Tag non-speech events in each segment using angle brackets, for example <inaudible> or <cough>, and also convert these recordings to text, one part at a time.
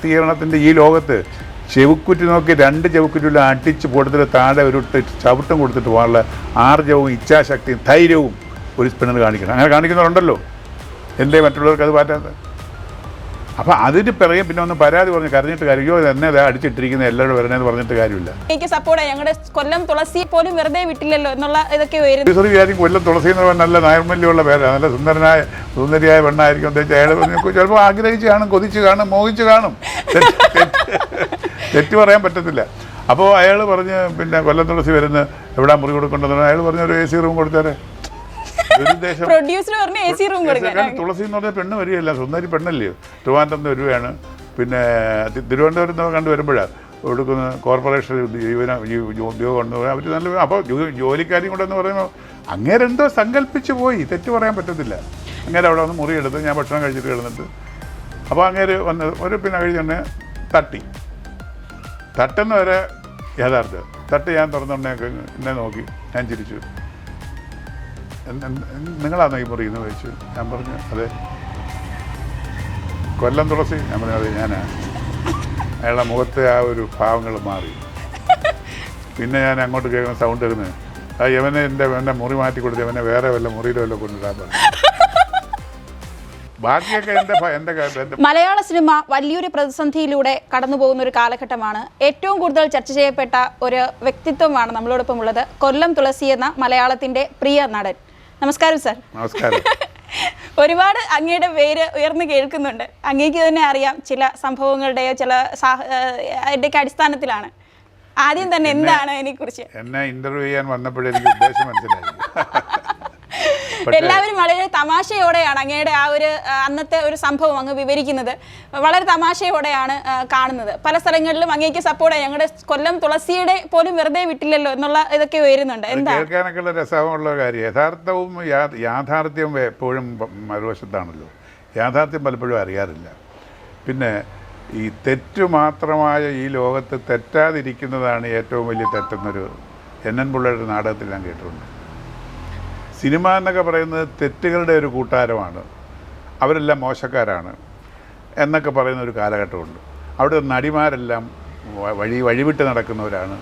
ശാക്തീകരണത്തിന്റെ ഈ ലോകത്ത് ചെവുക്കുറ്റി നോക്കി രണ്ട് ചെവുക്കുറ്റിയിൽ അടിച്ച് പൊടുത്തിട്ട് താഴെ ഒരു ട്ട് ചവിട്ടം കൊടുത്തിട്ട് പോകാനുള്ള ആർജവും ഇച്ഛാശക്തിയും ധൈര്യവും ഒരു സ്പിന്നർ കാണിക്കണം. അങ്ങനെ കാണിക്കുന്നവരുണ്ടല്ലോ. എന്തേ മറ്റുള്ളവർക്ക് അത് പറ്റാത്ത അപ്പം അതിന് പിറകെ പിന്നെ ഒന്ന് പരാതി പറഞ്ഞ് കരഞ്ഞിട്ട് കാര്യമോ എന്നെ അടിച്ചിട്ടിരിക്കുന്ന എല്ലാവരും വരണേന്ന് പറഞ്ഞിട്ട് കാര്യമില്ല. എനിക്ക് സപ്പോർട്ട് ഞങ്ങളുടെ കൊല്ലം തുളസി പോലും വെറുതെ വിട്ടില്ലല്ലോ എന്നുള്ള ഇതൊക്കെ വിചാരിക്കും കൊല്ലം തുളസി എന്ന് പറഞ്ഞാൽ നല്ല നൈർമല്യമുള്ള പേരാണ്. നല്ല സുന്ദരനായ സുന്ദരിയായ പെണ്ണായിരിക്കും അയാൾ ചിലപ്പോൾ ആഗ്രഹിച്ച് കാണും കൊതിച്ച് കാണും മോഹിച്ച് കാണും. തെറ്റ് പറയാൻ പറ്റത്തില്ല. അപ്പോൾ അയാൾ പറഞ്ഞ് പിന്നെ കൊല്ലം തുളസി വരുന്ന എവിടെ മുറി കൊടുക്കേണ്ടതെന്ന് അയാൾ പറഞ്ഞ ഒരു എ സി റൂം കൊടുത്താലേ ദുരുദ്ദേശം പ്രൊഡ്യൂസർ പറഞ്ഞ എ സി റൂം കൊടുക്കാൻ. തുളസി എന്ന് പറഞ്ഞ പെണ്ണ് വരികയല്ല. സുന്ദരി പെണ്ണല്ലേ? ട്രിവാൻഡ്രം വരുവാണ്. പിന്നെ തിരുവനന്തപുരം നിന്ന് കണ്ട് വരുമ്പോഴാണ് കൊടുക്കുന്ന കോർപ്പറേഷൻ ജീവന ഉദ്യോഗം കൊണ്ട് അവർ നല്ല അപ്പോൾ ജോലിക്കാരും കൂടെ എന്ന് പറയുമ്പോൾ അങ്ങേരെന്തോ സങ്കല്പിച്ച് പോയി. തെറ്റ് പറയാൻ പറ്റത്തില്ല. അങ്ങേരെ അവിടെ വന്ന് മുറിയെടുത്ത് ഞാൻ ഭക്ഷണം കഴിച്ചിട്ട് കിടന്നിട്ട്. അപ്പോൾ അങ്ങേര് വന്ന് ഒരു പിന്നെ കഴിഞ്ഞ് തന്നെ തട്ടി. തട്ടുന്ന വരെ യഥാർത്ഥം. തട്ട് ഞാൻ തുറന്നുണ്ടെങ്കിൽ എന്നെ നോക്കി. ഞാൻ ചിരിച്ചു. എന്ത് എന്ത് നിങ്ങളാണോ ഈ മുറി എന്ന് ചോദിച്ചു ഞാൻ പറഞ്ഞു അതെ. കൊല്ലം തുളസി. ഞാൻ പറഞ്ഞു അതെ ഞാനാ. അയാളുടെ മുഖത്തെ ആ ഒരു ഭാവങ്ങൾ മാറി. പിന്നെ ഞാൻ അങ്ങോട്ട് കേൾക്കുന്ന സൗണ്ട് ഇരുന്ന് ആ യവനെ എന്റെ എന്റെ മുറി മാറ്റി കൊടുത്ത് യവനെ വേറെ വല്ല മുറിയിലോ വല്ല കൊണ്ടിടാൻ പറഞ്ഞു. മലയാള സിനിമ വലിയൊരു പ്രതിസന്ധിയിലൂടെ കടന്നു പോകുന്ന ഒരു കാലഘട്ടമാണ്. ഏറ്റവും കൂടുതൽ ചർച്ച ചെയ്യപ്പെട്ട ഒരു വ്യക്തിത്വമാണ് നമ്മളോടൊപ്പം ഉള്ളത് കൊല്ലം തുളസി എന്ന മലയാളത്തിന്റെ പ്രിയ നടൻ. നമസ്കാരം സാർ. നമസ്കാരം. <laughs> ഒരുപാട് അങ്ങയുടെ പേര് ഉയർന്നു കേൾക്കുന്നുണ്ട്. അങ്ങേക്ക് തന്നെ അറിയാം ചില സംഭവങ്ങളുടെയോ ചില സാഹ- അതിന്റെയൊക്കെ അടിസ്ഥാനത്തിലാണ്. ആദ്യം തന്നെ എന്താണ് അതിനെക്കുറിച്ച്? എന്നെ ഇന്റർവ്യൂ ചെയ്യാൻ വന്നപ്പോഴേ എനിക്ക് ഉദ്ദേശം മനസ്സിലായി. <laughs> എല്ലാവരും വളരെ തമാശയോടെയാണ് അങ്ങയുടെ ആ ഒരു അന്നത്തെ ഒരു സംഭവം അങ്ങ് വിവരിക്കുന്നത്. വളരെ തമാശയോടെയാണ് കാണുന്നത്. പല സ്ഥലങ്ങളിലും അങ്ങേക്ക് സപ്പോർട്ട് ഞങ്ങളുടെ കൊല്ലം തുളസിയുടെ പോലും വെറുതെ വിട്ടില്ലല്ലോ എന്നുള്ള ഇതൊക്കെ ഉയരുന്നുണ്ട്. എന്താ? കേൾക്കാനൊക്കെ ഉള്ള രസമുള്ള കാര്യം. യഥാർത്ഥവും യാഥാർത്ഥ്യം യാഥാർത്ഥ്യവും എപ്പോഴും മറുവശത്താണല്ലോ. യാഥാർത്ഥ്യം പലപ്പോഴും അറിയാറില്ല. പിന്നെ ഈ തെറ്റ് മാത്രമായ ഈ ലോകത്ത് തെറ്റാതിരിക്കുന്നതാണ് ഏറ്റവും വലിയ തെറ്റെന്നൊരു എൻ എൻ പിള്ളയുടെ നാടകത്തിൽ ഞാൻ കേട്ടിട്ടുണ്ട്. സിനിമ എന്നൊക്കെ പറയുന്നത് തെറ്റുകളുടെ ഒരു കൂട്ടാരമാണ്. അവരെല്ലാം മോശക്കാരാണ് എന്നൊക്കെ പറയുന്ന ഒരു കാലഘട്ടമുണ്ട്. അവിടെ നടിമാരെല്ലാം വഴി വഴിവിട്ട് നടക്കുന്നവരാണ്.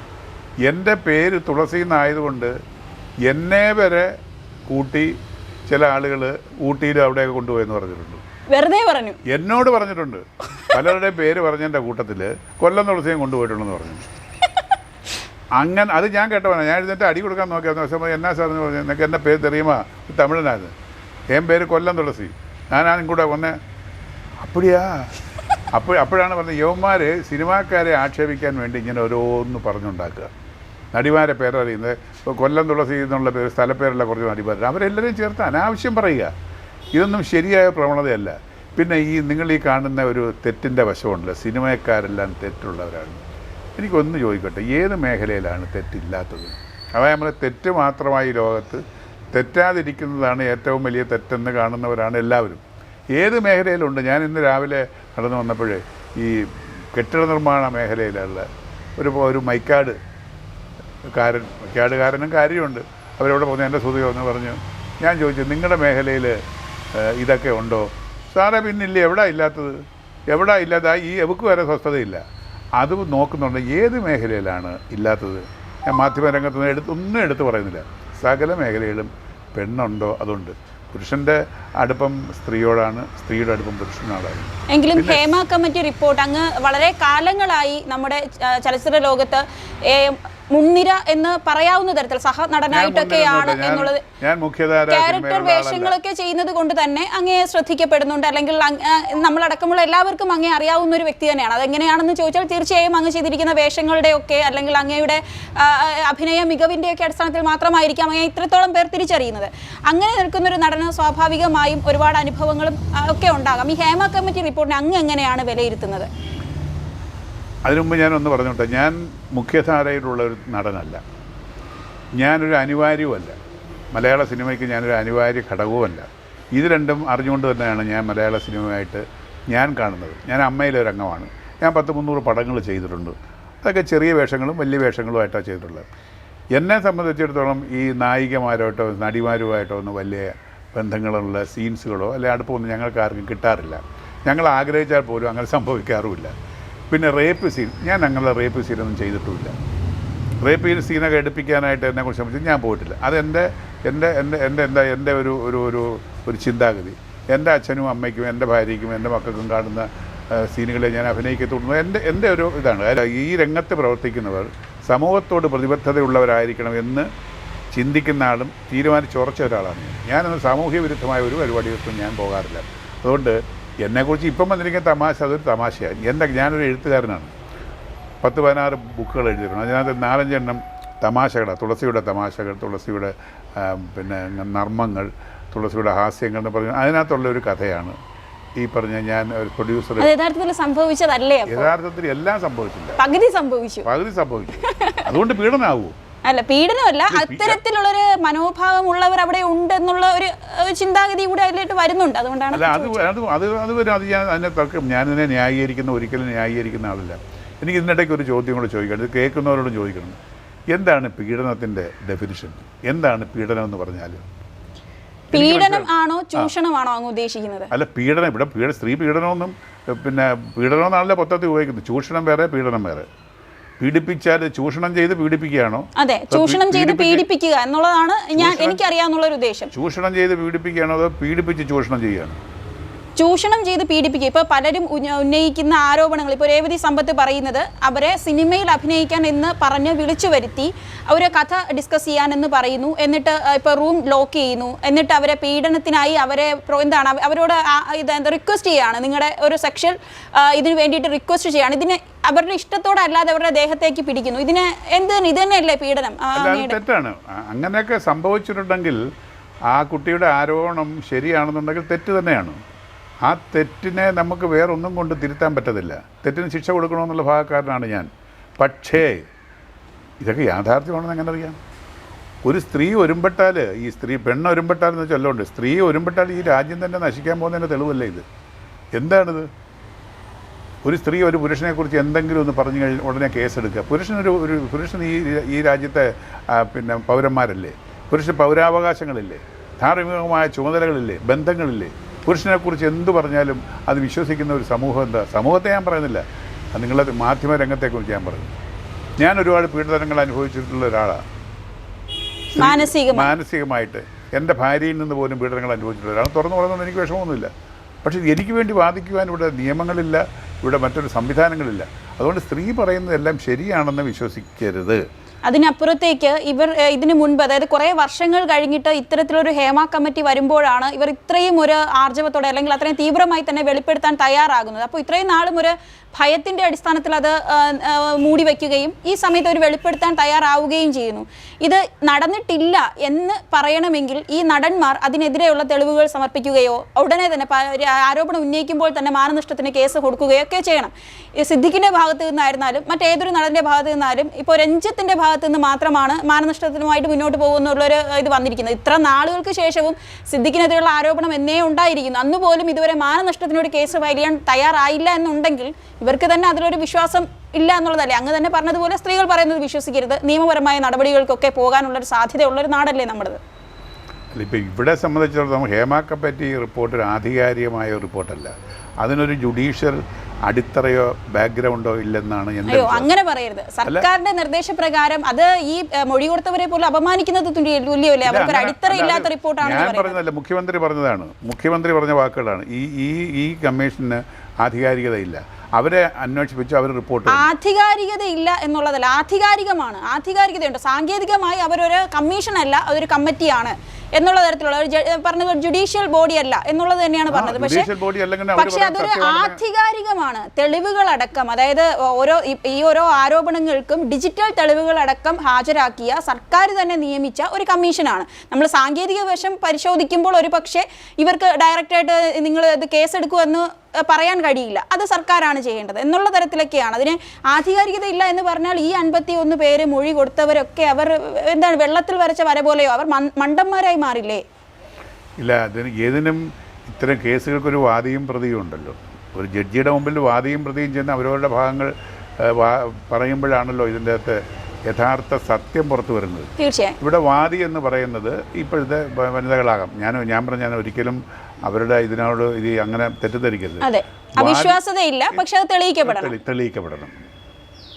എന്റെ പേര് തുളസി എന്നായതുകൊണ്ട് എന്നെ വരെ കൂട്ടി ചില ആളുകൾ ഊട്ടിയിലും അവിടെയൊക്കെ കൊണ്ടുപോയെന്ന് പറഞ്ഞിട്ടുണ്ട്. വെറുതെ പറഞ്ഞു. എന്നോട് പറഞ്ഞിട്ടുണ്ട്. പലരുടെയും പേര് പറഞ്ഞതിന്റെ കൂട്ടത്തിൽ കൊല്ലം തുളസിയും കൊണ്ടുപോയിട്ടുണ്ടെന്ന് പറഞ്ഞു അങ്ങനെ അത് ഞാൻ കേട്ടവനാണ് ഞാൻ എഴുന്നേറ്റ് അടി കൊടുക്കാൻ നോക്കിയായിരുന്നു. പക്ഷേ എന്നാ സാർ എന്ന് പറഞ്ഞു നിനക്ക് എന്റെ പേര് തെറിയുമാ? തമിഴനാണ്. എൻ പേര് കൊല്ലം തുളസി. ഞാനാണ് കൂടെ വന്നേ അപ്പടിയാ. അപ്പോൾ അപ്പോഴാണ് പറഞ്ഞത് യവന്മാർ സിനിമാക്കാരെ ആക്ഷേപിക്കാൻ വേണ്ടി ഇങ്ങനെ ഓരോന്ന് പറഞ്ഞുണ്ടാക്കുക. നടിമാരെ പേരറിയുന്നത് ഇപ്പോൾ കൊല്ലം തുളസി എന്നുള്ള പേര് സ്ഥലപ്പേരുള്ള കുറച്ച് നടിമാർ അവരെല്ലാവരെയും ചേർത്ത് അനാവശ്യം പറയുക. ഇതൊന്നും ശരിയായ പ്രവണതയല്ല. പിന്നെ ഈ നിങ്ങൾ ഈ കാണുന്ന ഒരു തെറ്റിന്റെ വശമുണ്ടല്ലോ. സിനിമക്കാരെല്ലാം തെറ്റുള്ളവരാണ്. എനിക്കൊന്ന് ചോദിക്കട്ടെ ഏത് മേഖലയിലാണ് തെറ്റില്ലാത്തത്? അതായത് നമ്മൾ തെറ്റ് മാത്രമായി ലോകത്ത് തെറ്റാതിരിക്കുന്നതാണ് ഏറ്റവും വലിയ തെറ്റെന്ന് കാണുന്നവരാണ് എല്ലാവരും. ഏത് മേഖലയിലുണ്ട്? ഞാൻ ഇന്ന് രാവിലെ നടന്നു വന്നപ്പോഴേ ഈ കെട്ടിട നിർമ്മാണ മേഖലയിലുള്ള ഒരു ഒരു മൈക്കാട് കാരൻ മൈക്കാടുകാരനും കാര്യമുണ്ട്. അവരവിടെ പോകുന്ന എന്റെ സുതി എന്ന് പറഞ്ഞു. ഞാൻ ചോദിച്ചു നിങ്ങളുടെ മേഖലയിൽ ഇതൊക്കെ ഉണ്ടോ? സാറേ പിന്നില്ല എവിടാ ഇല്ലാത്തത്? എവിടാ ഇല്ലാതായി ഈ എവക്ക് വരെ സ്വസ്ഥതയില്ല. അത് നോക്കുന്നുണ്ട് ഏത് മേഖലയിലാണ് ഇല്ലാത്തത്. ഞാൻ മാധ്യമരംഗത്ത് നിന്ന് എടുത്ത് ഒന്നും എടുത്തു പറയുന്നില്ല. സകല മേഖലയിലും പെണ്ണുണ്ടോ അതുണ്ട്. പുരുഷന്റെ അടുപ്പം സ്ത്രീയോടാണ് സ്ത്രീയുടെ അടുപ്പം പുരുഷനോടാണ്. എങ്കിലും ഹേമ കമ്മിറ്റി റിപ്പോർട്ട് അങ്ങ് വളരെ കാലങ്ങളായി നമ്മുടെ ചലച്ചിത്ര ലോകത്ത് മുൻനിര എന്ന് പറയാവുന്ന തരത്തിൽ സഹ നടനായിട്ടൊക്കെയാണ് എന്നുള്ളത്. ക്യാരക്ടർ വേഷങ്ങളൊക്കെ ചെയ്യുന്നത് കൊണ്ട് തന്നെ അങ്ങേ ശ്രദ്ധിക്കപ്പെടുന്നുണ്ട്. അല്ലെങ്കിൽ നമ്മളടക്കമുള്ള എല്ലാവർക്കും അങ്ങേ അറിയാവുന്ന ഒരു വ്യക്തി തന്നെയാണ്. അതെങ്ങനെയാണെന്ന് ചോദിച്ചാൽ തീർച്ചയായും അങ്ങ് ചെയ്തിരിക്കുന്ന വേഷങ്ങളുടെ ഒക്കെ അല്ലെങ്കിൽ അങ്ങയുടെ അഭിനയ മികവിന്റെ ഒക്കെ അടിസ്ഥാനത്തിൽ മാത്രമായിരിക്കാം അങ്ങനെ ഇത്രത്തോളം പേർ തിരിച്ചറിയുന്നത്. അങ്ങനെ നിൽക്കുന്ന ഒരു നടന് സ്വാഭാവികമായും ഒരുപാട് അനുഭവങ്ങളും ഒക്കെ ഉണ്ടാകാം. ഈ ഹേമ കമ്മിറ്റി റിപ്പോർട്ടിനെ അങ്ങ് എങ്ങനെയാണ് വിലയിരുത്തുന്നത്? അതിനു മുമ്പ് ഞാനൊന്ന് പറഞ്ഞോട്ടെ ഞാൻ മുഖ്യധാരയിലുള്ള ഒരു നടനല്ല. ഞാനൊരു അനിവാര്യവുമല്ല. മലയാള സിനിമയ്ക്ക് ഞാനൊരു അനിവാര്യ ഘടകവുമല്ല. ഇത് രണ്ടും അറിഞ്ഞുകൊണ്ട് തന്നെയാണ് ഞാൻ മലയാള സിനിമയായിട്ട് ഞാൻ കാണുന്നത്. ഞാൻ അമ്മയിലെ അംഗമാണ് ഞാൻ പത്ത് മുന്നൂറ് പടങ്ങൾ ചെയ്തിട്ടുണ്ട്. അതൊക്കെ ചെറിയ വേഷങ്ങളും വലിയ വേഷങ്ങളുമായിട്ടാണ് ചെയ്തിട്ടുള്ളത്. എന്നെ സംബന്ധിച്ചിടത്തോളം ഈ നായികമാരോട്ടോ നടിമാരുമായിട്ടോ ഒന്നും വലിയ ബന്ധങ്ങളുള്ള സീൻസുകളോ അല്ലെങ്കിൽ അടുപ്പമൊന്നും ഞങ്ങൾക്ക് ആർക്കും കിട്ടാറില്ല. ഞങ്ങൾ ആഗ്രഹിച്ചാൽ പോലും അങ്ങനെ സംഭവിക്കാറുമില്ല. പിന്നെ റേപ്പ് സീൻ. ഞാൻ അങ്ങനെ റേപ്പ് സീനൊന്നും ചെയ്തിട്ടുമില്ല. റേപ്പ് സീനൊക്കെ എടുപ്പിക്കാനായിട്ട് എന്നെ കുറിച്ച് ശ്രമിച്ചു. ഞാൻ പോയിട്ടില്ല. അതെന്റെ എന്റെ എന്റെ എന്റെ എന്താ എന്റെ ഒരു ഒരു ഒരു ഒരു ചിന്താഗതി. എന്റെ അച്ഛനും അമ്മയ്ക്കും എന്റെ ഭാര്യയ്ക്കും എന്റെ മക്കൾക്കും കാണുന്ന സീനുകളെ ഞാൻ അഭിനയിക്കത്തുള്ളൂ. എന്റെ എന്റെ ഒരു ഇതാണ്. ഈ രംഗത്ത് പ്രവർത്തിക്കുന്നവർ സമൂഹത്തോട് പ്രതിബദ്ധതയുള്ളവരായിരിക്കണം എന്ന് ചിന്തിക്കുന്ന ആളും തീരുമാനിച്ചുറച്ച ഒരാളാണ് ഞാനൊന്ന് സാമൂഹ്യ വിരുദ്ധമായ ഒരു പരിപാടികൾക്കും ഞാൻ പോകാറില്ല. അതുകൊണ്ട് എന്നെക്കുറിച്ച് ഇപ്പം വന്നിരിക്കുന്ന തമാശ അതൊരു തമാശയാണ് എന്റെ ഞാനൊരു എഴുത്തുകാരനാണ്. പത്ത് പതിനാറ് ബുക്കുകൾ എഴുതിയിട്ടുണ്ട്. അതിനകത്ത് നാലഞ്ചെണ്ണം തമാശകളാണ് തുളസിയുടെ തമാശകൾ തുളസിയുടെ പിന്നെ നർമ്മങ്ങൾ തുളസിയുടെ ഹാസ്യങ്ങൾ എന്ന് പറഞ്ഞ അതിനകത്തുള്ള ഒരു കഥയാണ്. ഈ പറഞ്ഞ ഞാൻ ഒരു പ്രൊഡ്യൂസർ യഥാർത്ഥത്തിൽ സംഭവിച്ചതല്ലേ അപ്പോൾ? യഥാർത്ഥത്തിൽ എല്ലാം സംഭവിച്ചില്ല. പകുതി സംഭവിച്ചു. പകുതി സംഭവിച്ചു. അതുകൊണ്ട് പീഡനമാവൂ അല്ല പീഡനമല്ല അത്തരത്തിലുള്ളൊരു മനോഭാവമുള്ളവർ അവിടെ ഉണ്ട് എന്നുള്ള ഒരു ചിന്താഗതി കൂടെ അതിലേക്ക് വരുന്നുണ്ട്. അതുകൊണ്ടാണ് അല്ല അത് അത് അത് അത് വരും അത് ഞാൻ അതിനെ തർക്കം ഞാനിതിനെ ന്യായീകരിക്കുന്ന ഒരിക്കലും ന്യായീകരിക്കുന്ന ആളല്ല. എനിക്ക് ഇതിനിടയ്ക്ക് ഒരു ചോദ്യം കൂടെ ചോദിക്കണം. ഇത് കേൾക്കുന്നവരോടും ചോദിക്കണം. എന്താണ് പീഡനത്തിന്റെ ഡെഫിനിഷൻ എന്താണ് പീഡനം എന്ന് പറഞ്ഞാൽ പീഡനം ആണോ ചൂഷണമാണോ അങ്ങ് ഉദ്ദേശിക്കുന്നത്? അല്ല പീഡനം ഇവിടെ പീഡ സ്ത്രീ പീഡനമൊന്നും പിന്നെ പീഡനം എന്നാണല്ലോ പദ്ധതി ഉപയോഗിക്കുന്നത്. ചൂഷണം വേറെ പീഡനം വേറെ. പീഡിപ്പിച്ചാൽ ചൂഷണം ചെയ്ത് പീഡിപ്പിക്കുകയാണോ? അതെ ചൂഷണം ചെയ്ത് പീഡിപ്പിക്കുക എന്നുള്ളതാണ് ഞാൻ എനിക്കറിയാവുന്ന ഒരു ഉദ്ദേശം. ചൂഷണം ചെയ്ത് പീഡിപ്പിക്കുകയാണോ അതോ പീഡിപ്പിച്ച് ചൂഷണം ചെയ്യുകയാണോ? ചൂഷണം ചെയ്ത് പീഡിപ്പിക്കുക. ഇപ്പോൾ പലരും ഉന്നയിക്കുന്ന ആരോപണങ്ങൾ. ഇപ്പോൾ രേവതി സമ്പത്ത് പറയുന്നത് അവരെ സിനിമയിൽ അഭിനയിക്കാൻ എന്ന് പറഞ്ഞ് വിളിച്ചു വരുത്തി അവരെ കഥ ഡിസ്കസ് ചെയ്യാനെന്ന് പറയുന്നു. എന്നിട്ട് ഇപ്പോൾ റൂം ലോക്ക് ചെയ്യുന്നു. എന്നിട്ട് അവരെ പീഡനത്തിനായി അവരെ എന്താണ് അവരോട് ഇതെന്താ ഇത് എന്താ റിക്വസ്റ്റ് ചെയ്യാണ് നിങ്ങളുടെ ഒരു സെക്ഷൽ ഇതിന് വേണ്ടിയിട്ട് റിക്വസ്റ്റ് ചെയ്യാണ് ഇതിന് അവരുടെ ഇഷ്ടത്തോടെ അല്ലാതെ അവരുടെ ദേഹത്തേക്ക് പിടിക്കുന്നു. ഇതിന് എന്ത് ഇത് തന്നെയല്ലേ പീഡനം? തെറ്റാണ്. അങ്ങനെയൊക്കെ സംഭവിച്ചിട്ടുണ്ടെങ്കിൽ ആ കുട്ടിയുടെ ആരോപണം ശരിയാണെന്നുണ്ടെങ്കിൽ തെറ്റ് തന്നെയാണ്. ആ തെറ്റിനെ നമുക്ക് വേറൊന്നും കൊണ്ട് തിരുത്താൻ പറ്റത്തില്ല. തെറ്റിന് ശിക്ഷ കൊടുക്കണമെന്നുള്ള ഭാഗക്കാരനാണ് ഞാൻ. പക്ഷേ ഇതൊക്കെ യാഥാർത്ഥ്യമാണെന്ന് എങ്ങനെ അറിയാം? ഒരു സ്ത്രീ ഒരുമ്പെട്ടാൽ ഈ സ്ത്രീ പെണ്ണ് ഒരുമ്പെട്ടാൽ എന്ന് ചൊല്ലുണ്ട് സ്ത്രീ ഒരുമ്പെട്ടാൽ ഈ രാജ്യം തന്നെ നശിക്കാൻ പോകുന്നതിന്റെ തെളിവല്ലേ ഇത്? എന്താണിത്? ഒരു സ്ത്രീ ഒരു പുരുഷനെക്കുറിച്ച് എന്തെങ്കിലും ഒന്ന് പറഞ്ഞു കഴിഞ്ഞാൽ ഉടനെ കേസെടുക്കുക. പുരുഷനൊരു ഒരു പുരുഷൻ ഈ ഈ രാജ്യത്തെ പിന്നെ പൗരന്മാരല്ലേ? പുരുഷ പൗരാവകാശങ്ങളില്ലേ? ധാർമ്മികമായ ചുമതലകളില്ലേ? ബന്ധങ്ങളില്ലേ? പുരുഷനെക്കുറിച്ച് എന്ത് പറഞ്ഞാലും അത് വിശ്വസിക്കുന്ന ഒരു സമൂഹം എന്താ? സമൂഹത്തെ ഞാൻ പറയുന്നില്ല. അത് നിങ്ങളത് മാധ്യമ രംഗത്തെക്കുറിച്ച് ഞാൻ പറയുന്നു. ഞാൻ ഒരുപാട് പീഡനങ്ങൾ അനുഭവിച്ചിട്ടുള്ള ഒരാളാണ് മാനസികമായി. മാനസികമായിട്ട്. എന്റെ ഭാര്യയിൽ നിന്ന് പോലും പീഡനങ്ങൾ അനുഭവിച്ചിട്ടുള്ള ഒരാൾ തുറന്നു പറയുന്നത് എനിക്ക് വിഷമമൊന്നുമില്ല. പക്ഷേ എനിക്ക് വേണ്ടി വാദിക്കുവാൻ ഇവിടെ നിയമങ്ങളില്ല ഇവിടെ മറ്റൊരു സംവിധാനങ്ങളില്ല. അതുകൊണ്ട് സ്ത്രീ പറയുന്നതെല്ലാം ശരിയാണെന്ന് വിശ്വസിക്കരുത്. അതിനപ്പുറത്തേക്ക് ഇവർ ഇതിനു മുൻപ് അതായത് കുറേ വർഷങ്ങൾ കഴിഞ്ഞിട്ട് ഇത്തരത്തിലൊരു ഹേമ കമ്മിറ്റി വരുമ്പോഴാണ് ഇവർ ഇത്രയും ഒരു ആർജവത്തോടെ അല്ലെങ്കിൽ അത്രയും തീവ്രമായി തന്നെ വെളിപ്പെടുത്താൻ തയ്യാറാകുന്നത്. അപ്പോൾ ഇത്രയും നാളും ഒരു ഭയത്തിന്റെ അടിസ്ഥാനത്തിൽ അത് മൂടി വയ്ക്കുകയും ഈ സമയത്ത് ഒരു വെളിപ്പെടുത്താൻ തയ്യാറാവുകയും ചെയ്യുന്നു. ഇത് നടന്നിട്ടില്ല എന്ന് പറയണമെങ്കിൽ ഈ നടന്മാർ അതിനെതിരെയുള്ള തെളിവുകൾ സമർപ്പിക്കുകയോ ഉടനെ തന്നെ ആരോപണം ഉന്നയിക്കുമ്പോൾ തന്നെ മാനനഷ്ടത്തിന് കേസ് കൊടുക്കുകയോ ഒക്കെ ചെയ്യണം. സിദ്ദിഖിന്റെ ഭാഗത്ത് നിന്നായിരുന്നാലും മറ്റേതൊരു നടന്റെ ഭാഗത്ത് നിന്നാലും ഇപ്പോൾ രഞ്ജിത്തിന്റെ ഭാഗത്ത് നിന്ന് മാത്രമാണ് മാനനഷ്ടത്തിനുമായിട്ട് മുന്നോട്ട് പോകുന്നുള്ളൊരു ഇത് വന്നിരിക്കുന്നത്. ഇത്ര നാളുകൾക്ക് ശേഷവും സിദ്ദിഖിനെതിരെയുള്ള ആരോപണം എന്നേ ഉണ്ടായിരിക്കുന്നു. അന്നുപോലും ഇതുവരെ മാനനഷ്ടത്തിനൊരു കേസ് ഫയൽ തയ്യാറായില്ല എന്നുണ്ടെങ്കിൽ ഇവർക്ക് തന്നെ അതിലൊരു വിശ്വാസം ഇല്ല എന്നുള്ളതല്ലേ? അങ്ങ് തന്നെ പറഞ്ഞതുപോലെ സ്ത്രീകൾ പറയുന്നത് വിശ്വസിക്കരുത്. നിയമപരമായ നടപടികൾക്കൊക്കെ പോകാനുള്ള ഒരു സാധ്യതയുള്ള ഒരു നാടല്ലേ നമ്മുടേത്? അല്ല ഇപ്പോൾ ഇവിടെ സംബന്ധിച്ചിടത്തോളം ഹേമ കമ്മിറ്റി റിപ്പോർട്ട് ഒരു ആധികാരികമായ റിപ്പോർട്ടല്ല അതിനൊരു ജുഡീഷ്യൽ അടിത്തറയോ ബാക്ക്ഗ്രൗണ്ടോ ഇല്ലെന്നാണ് അയ്യോ അങ്ങനെ പറയരുത്. സർക്കാരിന്റെ നിർദ്ദേശപ്രകാരം അത് ഈ മൊഴി കൊടുത്തവരെ പോലും അപമാനിക്കുന്നത് തുല്യ- തുല്യമല്ലേ? ഇല്ല, അവർക്ക് ഒരു അടിത്തറ ഇല്ലാത്ത റിപ്പോർട്ടാണ് ഞാൻ പറഞ്ഞതല്ല മുഖ്യമന്ത്രി പറഞ്ഞതാണ്. മുഖ്യമന്ത്രി പറഞ്ഞ വാക്കുകളാണ്. ഈ ഈ ഈ കമ്മീഷന് ആധികാരികതയില്ല അവരെ അന്വേഷിപ്പിച്ചു അവർ റിപ്പോർട്ട് ആധികാരികതയില്ല ആധികാരികത ഇല്ല എന്നുള്ളതല്ല ആധികാരികമാണ്. ആധികാരികതയുണ്ട്. സാങ്കേതികമായി അവരൊരു കമ്മീഷൻ അല്ല അതൊരു കമ്മിറ്റിയാണ് എന്നുള്ള തരത്തിലുള്ള ഒരു പറഞ്ഞത് ജുഡീഷ്യൽ ബോഡി അല്ല എന്നുള്ളത് തന്നെയാണ് പറഞ്ഞത്. പക്ഷേ പക്ഷെ അതൊരു ആധികാരികമാണ്. തെളിവുകളടക്കം അതായത് ഓരോ ഈ- ഈ ഓരോ ആരോപണങ്ങൾക്കും ഡിജിറ്റൽ തെളിവുകളടക്കം ഹാജരാക്കിയ സർക്കാർ തന്നെ നിയമിച്ച ഒരു കമ്മീഷനാണ്. നമ്മൾ സാങ്കേതിക വശം പരിശോധിക്കുമ്പോൾ ഒരു പക്ഷേ ഇവർക്ക് ഡയറക്റ്റായിട്ട് നിങ്ങൾ ഇത് കേസെടുക്കുമെന്ന് പറയാൻ കഴിയില്ല. അത് സർക്കാരാണ് ചെയ്യേണ്ടത് എന്നുള്ള തരത്തിലൊക്കെയാണ്. അതിന് ആധികാരികത ഇല്ല എന്ന് പറഞ്ഞാൽ ഈ അൻപത്തി ഒന്ന് പേര് മൊഴി കൊടുത്തവരൊക്കെ അവർ എന്താണ് വെള്ളത്തിൽ വരച്ച വര പോലെയോ? അവർ മണ്ടന്മാരായി മാറില്ലേ? ഇല്ല അതിന് ഏതിനും ഇത്തരം കേസുകൾക്കൊരു വാദിയും പ്രതിയും ഉണ്ടല്ലോ. ഒരു ജഡ്ജിയുടെ മുമ്പിൽ വാദിയും പ്രതിയും ചെന്ന് അവരവരുടെ ഭാഗങ്ങൾ പറയുമ്പോഴാണല്ലോ ഇതിന്റെ അകത്ത് യഥാർത്ഥ സത്യം പുറത്തു വരുന്നത്. തീർച്ചയായും. ഇവിടെ വാദി എന്ന് പറയുന്നത് ഇപ്പോഴത്തെ വനിതകളാകാം. ഞാൻ ഞാൻ പറഞ്ഞ ഞാൻ ഒരിക്കലും അവരുടെ ഇതിനോട് ഇത് അങ്ങനെ തെറ്റിദ്ധരിക്കരുത്. അതെ. അവിശ്വാസതയില്ല പക്ഷെ അത് തെളിയിക്കപ്പെടണം. തെളി- തെളിയിക്കപ്പെടണം.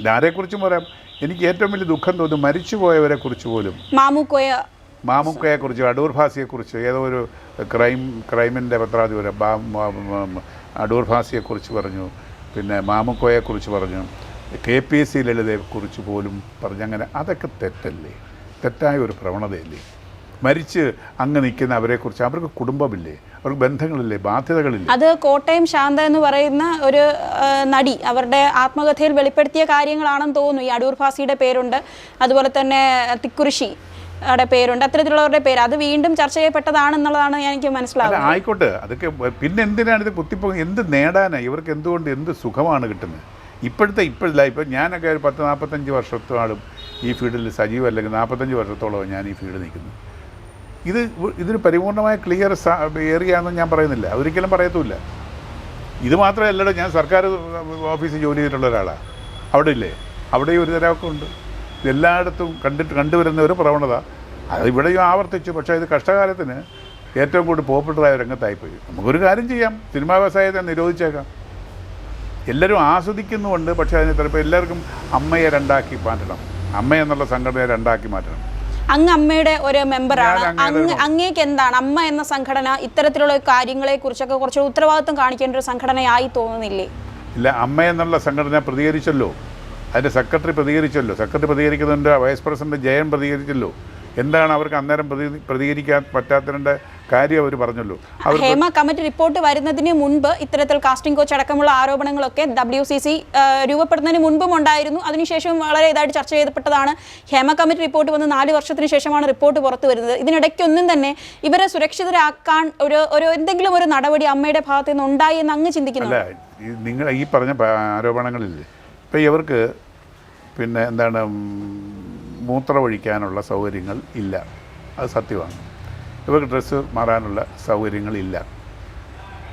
ആരെക്കുറിച്ചും പറയാം. എനിക്ക് ഏറ്റവും വലിയ ദുഃഖം തോന്നും മരിച്ചുപോയവരെ കുറിച്ച് പോലും. മാമുക്കോയ മാമുക്കയെക്കുറിച്ച് അടൂർ ഭാസിയെക്കുറിച്ച് ഏതോ ഒരു ക്രൈം ക്രൈമിന്റെ പത്രാധിപരം അടൂർ അടൂർ ഭാസിയെക്കുറിച്ച് പറഞ്ഞു പിന്നെ മാമുക്കോയെ കുറിച്ച് പറഞ്ഞു കെ പി എസ് സി ലളിതയെ കുറിച്ച് പോലും പറഞ്ഞങ്ങനെ അതൊക്കെ തെറ്റല്ലേ? തെറ്റായ ഒരു പ്രവണതയല്ലേ? മരിച്ച് അങ്ങ് നിൽക്കുന്ന അവരെക്കുറിച്ച് അവർക്ക് കുടുംബമില്ലേ? അവർക്ക് ബന്ധങ്ങളില്ലേ? ബാധ്യതകളില്ലേ? അത് കോട്ടയം ശാന്ത എന്ന് പറയുന്ന ഒരു നടി അവരുടെ ആത്മകഥയിൽ വെളിപ്പെടുത്തിയ കാര്യങ്ങളാണെന്ന് തോന്നുന്നു. ഈ അടൂർ ഫാസിയുടെ പേരുണ്ട്. അതുപോലെ തന്നെ തിക്കുറിശി പേരുണ്ട്. അത്തരത്തിലുള്ളവരുടെ പേര്. അത് വീണ്ടും ചർച്ച ചെയ്യപ്പെട്ടതാണെന്നുള്ളതാണ് എനിക്ക് മനസ്സിലാകുന്നത് മനസ്സിലാവുന്നത്. ആയിക്കോട്ടെ. അതൊക്കെ പിന്നെ എന്തിനാണ് ഇത് കുത്തിപ്പോ എന്ത് നേടാനാണ് ഇവർക്ക് എന്തുകൊണ്ട് എന്ത് സുഖമാണ് കിട്ടുന്നത്? ഇപ്പോഴത്തെ ഇപ്പോഴില്ല ഇപ്പം ഞാനൊക്കെ ഒരു പത്ത് നാൽപ്പത്തഞ്ച് വർഷത്തോളം ഈ ഫീൽഡിൽ സജീവം അല്ലെങ്കിൽ നാൽപ്പത്തഞ്ച് വർഷത്തോളം ഞാൻ ഈ ഫീൽഡ് നിൽക്കുന്നു. ഇത് ഇതിന് പരിപൂർണമായ ക്ലിയർ ഏരിയ എന്ന് ഞാൻ പറയുന്നില്ല. ഒരിക്കലും പറയത്തുമില്ല. ഇത് മാത്രമല്ലല്ലോ ഞാൻ സർക്കാർ ഓഫീസിൽ ജോലി ചെയ്തിട്ടുള്ള ഒരാളാണ് അവിടെ ഇല്ലേ? അവിടെയും ഒരു തരമൊക്കെ ഉണ്ട്. എല്ലായിടത്തും കണ്ടിട്ട് കണ്ടുവരുന്ന ഒരു പ്രവണത. അത് ഇവിടെയും ആവർത്തിച്ചു. പക്ഷേ ഇത് കഷ്ടകാലത്തിന് ഏറ്റവും കൂടുതൽ പോപ്പുലറായ രംഗത്തായിപ്പോയി. നമുക്കൊരു കാര്യം ചെയ്യാം. സിനിമാ വ്യവസായത്തെ നിരോധിച്ചേക്കാം. എല്ലാവരും ആസ്വദിക്കുന്നുമുണ്ട്. പക്ഷേ അതിന് ചിലപ്പോൾ എല്ലാവർക്കും അമ്മയെ രണ്ടാക്കി മാറ്റണം. അമ്മ എന്നുള്ള സംഘടനയെ രണ്ടാക്കി മാറ്റണം. അങ്ങ് അമ്മയുടെ ഒരു മെമ്പറാണ് അങ്ങ് അങ്ങേക്ക് എന്താണ്? അമ്മ എന്ന സംഘടന ഇത്തരത്തിലുള്ള കാര്യങ്ങളെ കുറിച്ചൊക്കെ കുറച്ച് ഉത്തരവാദിത്വം കാണിക്കേണ്ട ഒരു സംഘടനയായി തോന്നുന്നില്ലേ? ഇല്ല അമ്മ എന്നുള്ള സംഘടന പ്രതികരിച്ചല്ലോ. അതിന്റെ സെക്രട്ടറി പ്രതികരിച്ചല്ലോ. സെക്രട്ടറി പ്രതികരിക്കുന്നുണ്ട് വൈസ് പ്രസിഡന്റ് ജയൻ പ്രതികരിച്ചല്ലോ. എന്താണ് അവർക്ക് അന്നേരം പ്രതി പ്രതികരിക്കാൻ പറ്റാത്തതിന്റെ കാര്യം അവർ പറഞ്ഞല്ലോ. ഹേമ കമ്മിറ്റി റിപ്പോർട്ട് വരുന്നതിന് മുൻപ് ഇത്തരത്തിൽ കാസ്റ്റിംഗ് കോച്ച് അടക്കമുള്ള ആരോപണങ്ങളൊക്കെ ഡബ്ല്യു സി സി രൂപപ്പെടുന്നതിന് മുൻപും ഉണ്ടായിരുന്നു. അതിനുശേഷം വളരെ ഇതായിട്ട് ചർച്ച ചെയ്യപ്പെട്ടതാണ്. ഹേമ കമ്മിറ്റി റിപ്പോർട്ട് വന്ന് നാല് വർഷത്തിന് ശേഷമാണ് റിപ്പോർട്ട് പുറത്തു വരുന്നത്. ഇതിനിടയ്ക്കൊന്നും തന്നെ ഇവരെ സുരക്ഷിതരാക്കാൻ ഒരു ഒരു എന്തെങ്കിലും ഒരു നടപടി അമ്മയുടെ ഭാഗത്ത് നിന്ന് ഉണ്ടായി എന്ന് അങ്ങ് ചിന്തിക്കുന്നു നിങ്ങൾ ഈ പറഞ്ഞ ആരോപണങ്ങളില്ലേ? ഇപ്പം ഇവർക്ക് പിന്നെ എന്താണ് മൂത്രമൊഴിക്കാനുള്ള സൗകര്യങ്ങൾ ഇല്ല. അത് സത്യമാണ്. ഇവർക്ക് ഡ്രസ്സ് മാറാനുള്ള സൗകര്യങ്ങളില്ല.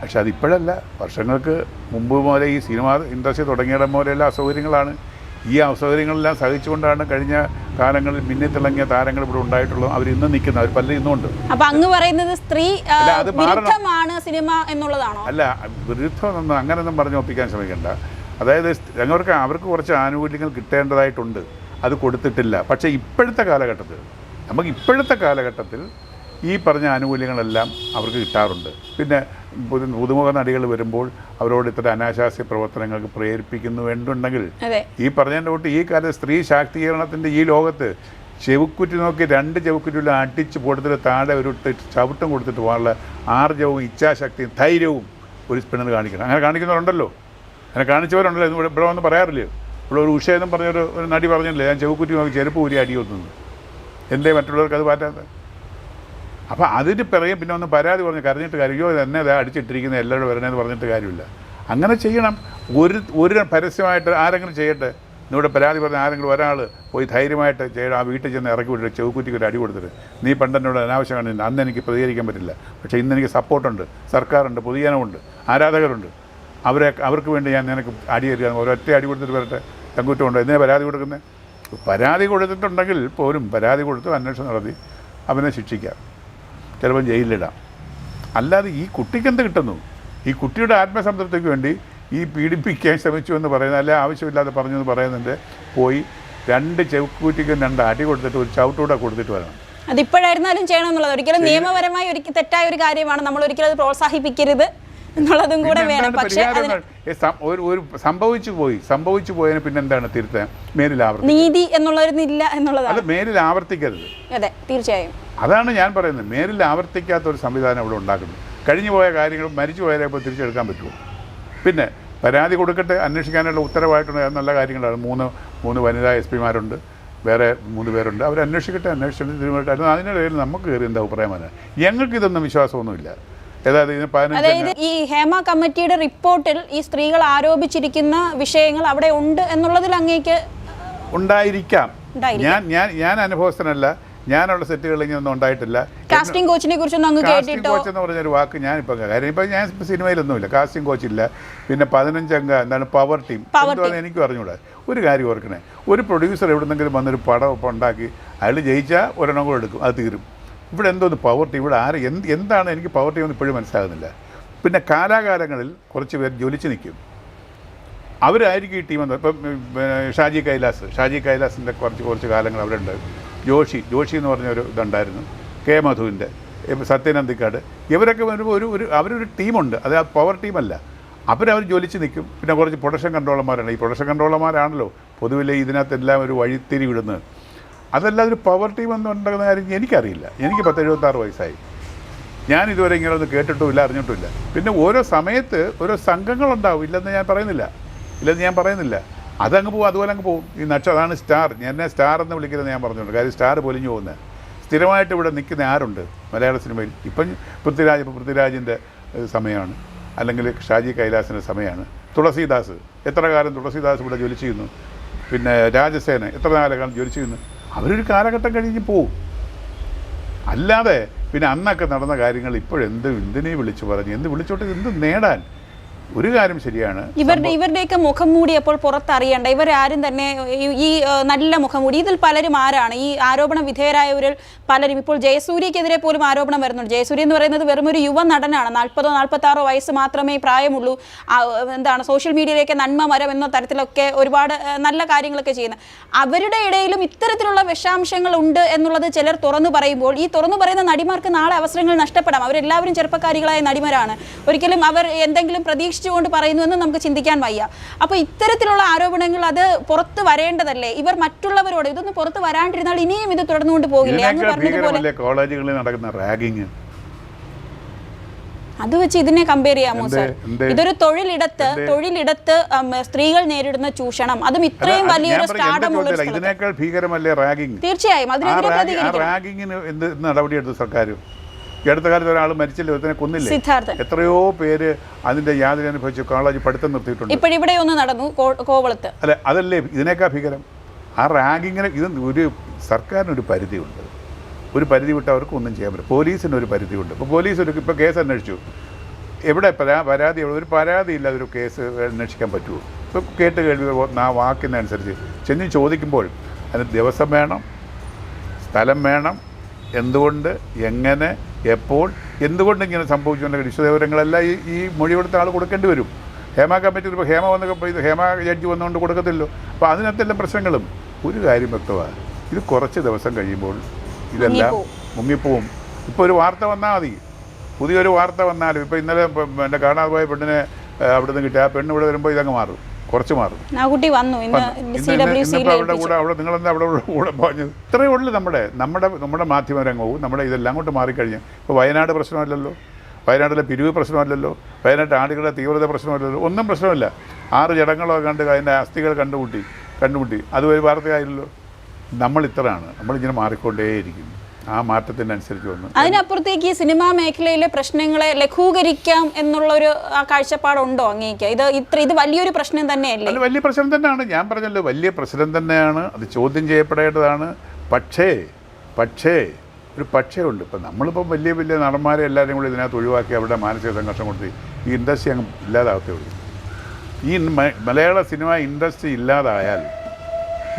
പക്ഷെ അതിപ്പോഴല്ല. വർഷങ്ങൾക്ക് മുമ്പ് മുതലേ ഈ സിനിമ ഇൻഡസ്ട്രി തുടങ്ങിയിടം പോലെയുള്ള അസൗകര്യങ്ങളാണ്. ഈ അസൗകര്യങ്ങളെല്ലാം സഹിച്ചുകൊണ്ടാണ് കഴിഞ്ഞ കാലങ്ങളിൽ മിന്നിത്തിളങ്ങിയ താരങ്ങൾ ഇവിടെ ഉണ്ടായിട്ടുള്ളത്. അവർ ഇന്ന് നിൽക്കുന്നത് അവർ പലരും ഇന്നുണ്ട് അപ്പൊ അങ്ങ് പറയുന്നത് സ്ത്രീ. വിരുദ്ധമാണ് സിനിമ എന്നുള്ളതാണോ? അല്ല വിരുദ്ധമൊന്നും അങ്ങനെയൊന്നും പറഞ്ഞു ഒപ്പിക്കാൻ ശ്രമിക്കണ്ട. അതായത് ഞങ്ങൾക്ക് അവർക്ക് കുറച്ച് ആനുകൂല്യങ്ങൾ കിട്ടേണ്ടതായിട്ടുണ്ട്. അത് കൊടുത്തിട്ടില്ല. പക്ഷേ ഇപ്പോഴത്തെ കാലഘട്ടത്തിൽ നമുക്ക് ഇപ്പോഴത്തെ കാലഘട്ടത്തിൽ ഈ പറഞ്ഞ ആനുകൂല്യങ്ങളെല്ലാം അവർക്ക് കിട്ടാറുണ്ട്. പിന്നെ പുതു പുതുമുഖ നടികൾ വരുമ്പോൾ അവരോട് ഇത്തരം അനാശാസ്യ പ്രവർത്തനങ്ങൾക്ക് പ്രേരിപ്പിക്കുന്നു വേണ്ടുണ്ടെങ്കിൽ ഈ പറഞ്ഞതിന്റെ കൂട്ട് ഈ കാലത്ത് സ്ത്രീ ശാക്തീകരണത്തിന്റെ ഈ ലോകത്ത് ചെവുക്കുറ്റി നോക്കി രണ്ട് ചെവുക്കുറ്റിയുള്ള അടിച്ച് പൊടുത്തിട്ട് താഴെ ഒരു ചവിട്ടും കൊടുത്തിട്ട് പോകാനുള്ള ആർജവും ഇച്ഛാശക്തിയും ധൈര്യവും ഒരു പെണ്ണിന് കാണിക്കണം. അങ്ങനെ കാണിക്കുന്നവരുണ്ടല്ലോ. അങ്ങനെ കാണിച്ചവരുണ്ടല്ലോ ഇന്ന് ഇവിടെ ഇവിടെ വന്ന് പറയാറില്ലേ? ഇവിടെ ഒരു ഉഷയെന്നും പറഞ്ഞൊരു ഒരു നടി പറഞ്ഞില്ലേ? ഞാൻ ചെവുക്കുറ്റി നോക്കി ചെരുപ്പ് ഊരി അടി കൊത്തുന്നു. എന്തേ മറ്റുള്ളവർക്ക് അത് പറ്റാത്ത അപ്പോൾ അതിന് പിറകെ പിന്നെ ഒന്ന് പരാതി പറഞ്ഞ് കരഞ്ഞിട്ട് കാര്യം അയ്യോ എന്നെ അടിച്ചിട്ടിരിക്കുന്ന എല്ലാവരും വരണേന്ന് പറഞ്ഞിട്ട് കാര്യമില്ല. അങ്ങനെ ചെയ്യണം. ഒരു ഒരു പരസ്യമായിട്ട് ആരെങ്കിലും ചെയ്യട്ടെ? നിങ്ങളുടെ പരാതി പറഞ്ഞ ആരെങ്കിലും ഒരാൾ പോയി ധൈര്യമായിട്ട് ചെയ്യണം ആ വീട്ടിൽ ചെന്ന് ഇറക്കി വിട്ടിട്ട് ചെവുക്കുറ്റിക്ക് ഒരു അടി കൊടുത്തിട്ട്. നീ പണ്ടെന്നോട് അനാവശ്യമാണ് അന്ന് എനിക്ക് പ്രതികരിക്കാൻ പറ്റില്ല. പക്ഷേ ഇന്ന് എനിക്ക് സപ്പോർട്ടുണ്ട് സർക്കാരുണ്ട് പൊതുജനമുണ്ട് ആരാധകരുണ്ട്. അവരെ അവർക്ക് വേണ്ടി ഞാൻ നിനക്ക് അടി തരിക ഒരൊറ്റ അടി കൊടുത്തിട്ട് വരട്ടെ. തങ്കുറ്റമുണ്ട് എന്തിനാ പരാതി കൊടുക്കുന്നത് പരാതി കൊടുത്തിട്ടുണ്ടെങ്കിൽ പോലും പരാതി കൊടുത്ത് അന്വേഷണം നടത്തി അവനെ ശിക്ഷിക്കാം. ചിലപ്പോൾ ജയിലിലിടാം. അല്ലാതെ ഈ കുട്ടിക്ക് എന്ത് കിട്ടുന്നു? ഈ കുട്ടിയുടെ ആത്മസംതൃപ്തിക്ക് വേണ്ടി ഈ പീഡിപ്പിക്കാൻ ശ്രമിച്ചു എന്ന് പറയുന്നത് അല്ലെ ആവശ്യമില്ലാതെ പറഞ്ഞു എന്ന് പറയുന്നുണ്ട് പോയി രണ്ട് ചെവിക്കൂറ്റിക്കും രണ്ട് അടി കൊടുത്തിട്ട് ഒരു ചവിട്ടൂടെ കൊടുത്തിട്ട് വരണം. അതിപ്പോഴായിരുന്നാലും ചെയ്യണം എന്നുള്ളത്. ഒരിക്കലും നിയമപരമായി ഒരു തെറ്റായ ഒരു കാര്യമാണ്. നമ്മൾ ഒരിക്കലും അത് പ്രോത്സാഹിപ്പിക്കരുത്. എന്നുള്ളതും കൂടെ വേണം. പക്ഷേ ഒരു സംഭവിച്ചു പോയി. സംഭവിച്ചു പോയതിന് പിന്നെ എന്താണ് തിരുത്താൻ മേലിൽ ആവർത്തി നീതി എന്നുള്ളൊരിതില്ല എന്നുള്ളതാണ്. അത് മേലിൽ ആവർത്തിക്കരുത്. അതെ തീർച്ചയായും. അതാണ് ഞാൻ പറയുന്നത്. മേലിൽ ആവർത്തിക്കാത്ത ഒരു സംവിധാനം ഇവിടെ ഉണ്ടാക്കുന്നു. കഴിഞ്ഞു പോയ കാര്യങ്ങൾ മരിച്ചു പോയാലേ ഇപ്പോൾ തിരിച്ചെടുക്കാൻ പറ്റുമോ പിന്നെ പരാതി കൊടുക്കട്ടെ അന്വേഷിക്കാനുള്ള ഉത്തരവായിട്ടുണ്ട് നല്ല കാര്യങ്ങളാണ്. മൂന്ന് മൂന്ന് വനിതാ എസ് പിമാരുണ്ട്. വേറെ മൂന്ന് പേരുണ്ട്. അവർ അന്വേഷിക്കട്ടെ അന്വേഷിച്ചിട്ട് അതിന്റെ അതിനിടയിൽ നമുക്ക് കയറി എന്താ അഭിപ്രായമാണ് ഞങ്ങൾക്ക് ഇതൊന്നും വിശ്വാസമൊന്നുമില്ല. അതായത് ഈ ഹേമ കമ്മിറ്റിയുടെ റിപ്പോർട്ടിൽ ഈ സ്ത്രീകൾ ആരോപിച്ചിരിക്കുന്ന വിഷയങ്ങൾ അവിടെ ഉണ്ട് എന്നുള്ളതിൽ അങ്ങേക്ക് ഉണ്ടായിരിക്കാം. ഞാൻ ഞാൻ ഞാൻ അനുഭവസ്ഥനല്ല. ഞാനുള്ള സെറ്റുകളിൽ ഇങ്ങനൊന്നും ഉണ്ടായിട്ടില്ല. കാസ്റ്റിംഗ് കോച്ചിനെ കുറിച്ചൊന്നും അങ്ങ് കാസ്റ്റിംഗ് കോച്ച് എന്ന് പറഞ്ഞൊരു വാക്ക് ഞാൻ ഞാനിപ്പോൾ കാര്യം ഇപ്പം ഞാൻ ഇപ്പം സിനിമയിലൊന്നുമില്ല. കാസ്റ്റിംഗ് കോച്ച് ഇല്ല പിന്നെ പതിനഞ്ചംഗ എന്താണ് പവർ ടീം പവർ എന്തുവാന്ന് എനിക്ക് പറഞ്ഞുകൂടാ ഒരു കാര്യം ഓർക്കണേ. ഒരു പ്രൊഡ്യൂസർ എവിടെന്നെങ്കിലും വന്നൊരു പടം ഇപ്പം ഉണ്ടാക്കി അയാൾ ജയിച്ചാൽ ഒരെണ്ണം കൂടെ എടുക്കും. അത് തീരും. ഇവിടെ എന്തോ എന്തോന്ന് പവർട്ടി ഇവിടെ ആര് എന്ത് എന്താണ് എനിക്ക് പവർട്ടി എന്ന് ഇപ്പോഴും മനസ്സിലാകുന്നില്ല. പിന്നെ കാലാകാലങ്ങളിൽ കുറച്ച് പേർ ജോലിച്ച് നിൽക്കും. അവരായിരിക്കും ഈ ടീം എന്ന്. ഇപ്പം ഷാജി കൈലാസ്. ഷാജി കൈലാസിന്റെ കുറച്ച് കുറച്ച് കാലങ്ങൾ അവിടെ ഉണ്ട് ജോഷി ജോഷി എന്ന് പറഞ്ഞ ഒരു ഇതുണ്ടായിരുന്നു. കെ മധുവിന്റെ സത്യനന്ദിക്കാട്. ഇവരൊക്കെ വരുമ്പോൾ ഒരു ഒരു അവരൊരു ടീമുണ്ട്. അത് ആ പവർ ടീമല്ല അവരവർ ജോലിച്ച് നിൽക്കും. പിന്നെ കുറച്ച് പ്രൊഡക്ഷൻ കൺട്രോളർമാരാണ് ഈ പ്രൊഡക്ഷൻ കൺട്രോളർമാരാണല്ലോ പൊതുവിലെ ഇതിനകത്തെല്ലാം ഒരു വഴിത്തിരി വിടുന്നത്. അതല്ലാതെ ഒരു പവർ ടീം എന്നുണ്ടെന്ന കാര്യം എനിക്കറിയില്ല. എനിക്ക് പത്ത് എഴുപത്താറ് വയസ്സായി. ഞാൻ ഇതുവരെ ഇങ്ങനെ ഒന്ന് കേട്ടിട്ടുമില്ല അറിഞ്ഞിട്ടുമില്ല. പിന്നെ ഓരോ സമയത്ത് ഓരോ സംഘങ്ങളുണ്ടാവും. ഇല്ലെന്ന് ഞാൻ പറയുന്നില്ല. ഇല്ലെന്ന് ഞാൻ പറയുന്നില്ല. അതങ്ങ് പോകും അതുപോലെ അങ്ങ് പോകും ഈ നക്ഷ അതാണ് സ്റ്റാർ എന്നെ സ്റ്റാർ എന്ന് വിളിക്കുന്നത് ഞാൻ പറഞ്ഞിട്ടുണ്ട് കാര്യം സ്റ്റാർ പൊലിഞ്ഞു പോകുന്നത് സ്ഥിരമായിട്ട് ഇവിടെ നിൽക്കുന്ന ആരുണ്ട് മലയാള സിനിമയിൽ? ഇപ്പം പൃഥ്വിരാജ് പൃഥ്വിരാജിന്റെ സമയമാണ്. അല്ലെങ്കിൽ ഷാജി കൈലാസിന്റെ സമയമാണ്. തുളസീദാസ്. എത്ര കാലം തുളസീദാസ് ഇവിടെ ജോലി ചെയ്യുന്നു? പിന്നെ രാജസേന. എത്ര കാലം ജോലി ചെയ്യുന്നു അവരൊരു കാലഘട്ടം കഴിഞ്ഞ് പോവും. അല്ലാതെ പിന്നെ അന്നൊക്കെ നടന്ന കാര്യങ്ങൾ ഇപ്പോഴെന്ത് എന്തിനേ വിളിച്ചു പറഞ്ഞു? എന്ത് വിളിച്ചോട്ട് എന്ത് നേടാൻ? ഒരു കാര്യം ശരിയാണ്. ഇവരുടെ ഇവരുടെയൊക്കെ മുഖം മൂടി അപ്പോൾ പുറത്തറിയണ്ട. ഇവരാരും തന്നെ ഈ- നല്ല മുഖം മൂടി. ഇതിൽ പലരും ആരാണ്? ഈ ആരോപണ വിധേയരായവരിൽ പലരും ഇപ്പോൾ ജയസൂര്യക്കെതിരെ പോലും ആരോപണം വരുന്നുണ്ട്. ജയസൂര്യ എന്ന് പറയുന്നത് വെറും ഒരു യുവ നടനാണ്. നാൽപ്പതോ നാൽപ്പത്താറോ വയസ്സ് മാത്രമേ പ്രായമുള്ളൂ. എന്താണ് സോഷ്യൽ മീഡിയയിലേക്ക് നന്മ മരം എന്ന തരത്തിലൊക്കെ ഒരുപാട് നല്ല കാര്യങ്ങളൊക്കെ ചെയ്യുന്ന അവരുടെ ഇടയിലും ഇത്തരത്തിലുള്ള വിഷാംശങ്ങൾ ഉണ്ട് എന്നുള്ളത് ചിലർ തുറന്നു പറയുമ്പോൾ ഈ തുറന്നു പറയുന്ന നടിമാർക്ക് നാളെ അവസരങ്ങൾ നഷ്ടപ്പെടാം. അവരെല്ലാവരും ചെറുപ്പക്കാരികളായ നടിമാരാണ്. ഒരിക്കലും അവർ എന്തെങ്കിലും പ്രതീക്ഷിച്ചുകൊണ്ട് പറയുന്നു എന്ന് നമുക്ക് ചിന്തിക്കാൻ വയ്യ. അപ്പോൾ ഇത്തരത്തിലുള്ള ആരോപണങ്ങൾ അത് പുറത്ത് വരേണ്ടതല്ലേ? ഇവർ മറ്റുള്ളവരോട് ഇതൊന്നും പുറത്ത് വരാണ്ടിരുന്നാൽ ഇനിയും ഇത് തുടർന്നുകൊണ്ട് പോകില്ലേ? പറഞ്ഞതുപോലെ കോളേജുകളിൽ നടക്കുന്ന റാഗിങ്. അത് വെച്ച് ഇതിനെ കമ്പയർ ചെയ്യാമോ? സാർ ഇതൊരു തൊഴിലിടത്ത് തൊഴിലിടത്ത് സ്ത്രീകൾ നേരിടുന്ന ചൂഷണം. അതും ഇത്രയും വലിയൊരു സ്റ്റാർഡമുള്ള ഇതിനേക്കാൾ ഭീകരമല്ലേ റാഗിങ്? തീർച്ചയായും. അതിനെതിരെ പ്രതികരിക്കണം. റാഗിങ്ങിന് എന്ത് നടപടിയെടുത്തു സർക്കാർ ഈ അടുത്ത കാലത്ത് ഒരാൾ മരിച്ചില്ല ഒരുത്തനെ കൊന്നില്ലേ? എത്രയോ പേര് അതിന്റെ യാതൊരു അനുഭവിച്ചു കോളേജ് പഠിത്തം നിർത്തിയിട്ടുണ്ട്. ഇപ്പോഴിവിടെ ഒന്ന് നടന്നു കോവളത്ത്. അല്ലെ അതല്ലേ ഇതിനേക്കാ ഭീകരം? ആ റാഗിങ്ങിന് ഇത് ഒരു സർക്കാരിനൊരു പരിധിയുണ്ട്. ഒരു പരിധി വിട്ട് അവർക്ക് ഒന്നും ചെയ്യാൻ പറ്റും പോലീസിന് ഒരു പരിധിയുണ്ട് ഇപ്പോൾ പോലീസ് ഒരു ഇപ്പോൾ കേസ് അന്വേഷിച്ചു. എവിടെ പരാ പരാതി ഒരു പരാതി ഇല്ല ഒരു കേസ് അന്വേഷിക്കാൻ പറ്റുമോ? ഇപ്പോൾ കേട്ട് കേൾവി ആ വാക്കിനനുസരിച്ച് ചെന്ന് ചോദിക്കുമ്പോൾ അതിന് ദിവസം വേണം സ്ഥലം വേണം എന്തുകൊണ്ട് എങ്ങനെ എപ്പോൾ എന്തുകൊണ്ട് ഇങ്ങനെ സംഭവിച്ചുകൊണ്ട് വിശദവിവരങ്ങളെല്ലാം ഈ ഈ മൊഴി കൊടുത്ത ആൾ കൊടുക്കേണ്ടി വരും. ഹേമ കമ്മിറ്റി ഇപ്പോൾ ഹേമ വന്ന ഇത് ഹേമ ജഡ്ജി വന്നുകൊണ്ട് കൊടുക്കത്തില്ലോ. അപ്പോൾ അതിനകത്തെല്ലാം പ്രശ്നങ്ങളും. ഒരു കാര്യം വ്യക്തമാണ് ഇത് കുറച്ച് ദിവസം കഴിയുമ്പോൾ ഇതെല്ലാം മുങ്ങിപ്പോവും. ഇപ്പോൾ ഒരു വാർത്ത വന്നാൽ മതി. പുതിയൊരു വാർത്ത വന്നാലും ഇപ്പോൾ ഇന്നലെ എന്റെ കാണാതെ പോയ പെണ്ണിനെ അവിടെ നിന്ന് കിട്ടിയ ആ പെണ്ണ് ഇവിടെ വരുമ്പോൾ ഇതങ്ങ് മാറും. കുറച്ച് മാറും വന്നു. ഇന്ന് ഇന്ന് സി ഡബ്ല്യു ഇന്നിപ്പോൾ സിയിൽ അവരുടെ കൂടെ അവിടെ നിങ്ങളെന്താ അവിടെ കൂടെ പറഞ്ഞത് ഇത്രയേ ഉള്ളൂ നമ്മുടെ. നമ്മുടെ നമ്മുടെ മാധ്യമരംഗവും നമ്മുടെ ഇതെല്ലാം കൊണ്ട് മാറിക്കഴിഞ്ഞു. ഇപ്പോൾ വയനാട് പ്രശ്നമല്ലല്ലോ. വയനാട്ടിലെ പിരിവ് പ്രശ്നമല്ലല്ലോ. വയനാട്ട് ആടുകളുടെ തീവ്രത പ്രശ്നമല്ലല്ലോ. ഒന്നും പ്രശ്നമില്ല. ആറ് ജടങ്ങളോ കണ്ട് അതിന്റെ അസ്ഥികൾ കണ്ടുമുട്ടി കണ്ടുമുട്ടി. അത് ഒരു വാർത്തയായില്ലല്ലോ നമ്മൾ ഇത്രയാണ്. നമ്മളിങ്ങനെ മാറിക്കൊണ്ടേയിരിക്കും ആ മാറ്റത്തിനനുസരിച്ച് വന്നു. അതിനപ്പുറത്തേക്ക് ഈ സിനിമാ മേഖലയിലെ പ്രശ്നങ്ങളെ ലഘൂകരിക്കാം എന്നുള്ള ഒരു കാഴ്ചപ്പാടുണ്ടോ അങ്ങേക്ക്? ഇത് ഇത്ര ഇത് വലിയൊരു പ്രശ്നം തന്നെയല്ലേ? അല്ല വലിയ പ്രശ്നം തന്നെയാണ്. ഞാൻ പറഞ്ഞല്ലോ വലിയ പ്രശ്നം തന്നെയാണ്. അത് ചോദ്യം ചെയ്യപ്പെടേണ്ടതാണ്. പക്ഷേ പക്ഷേ ഒരു പക്ഷേ ഉണ്ട്. ഇപ്പം നമ്മളിപ്പം വലിയ വലിയ നടന്മാരെ എല്ലാവരും കൂടി ഇതിനകത്ത് ഒഴിവാക്കി അവരുടെ മാനസിക സംഘർഷം കൊടുത്ത് ഈ ഇൻഡസ്ട്രി അങ്ങ് ഇല്ലാതാവത്തേ ഉള്ളൂ. ഈ മലയാള സിനിമ ഇൻഡസ്ട്രി ഇല്ലാതായാൽ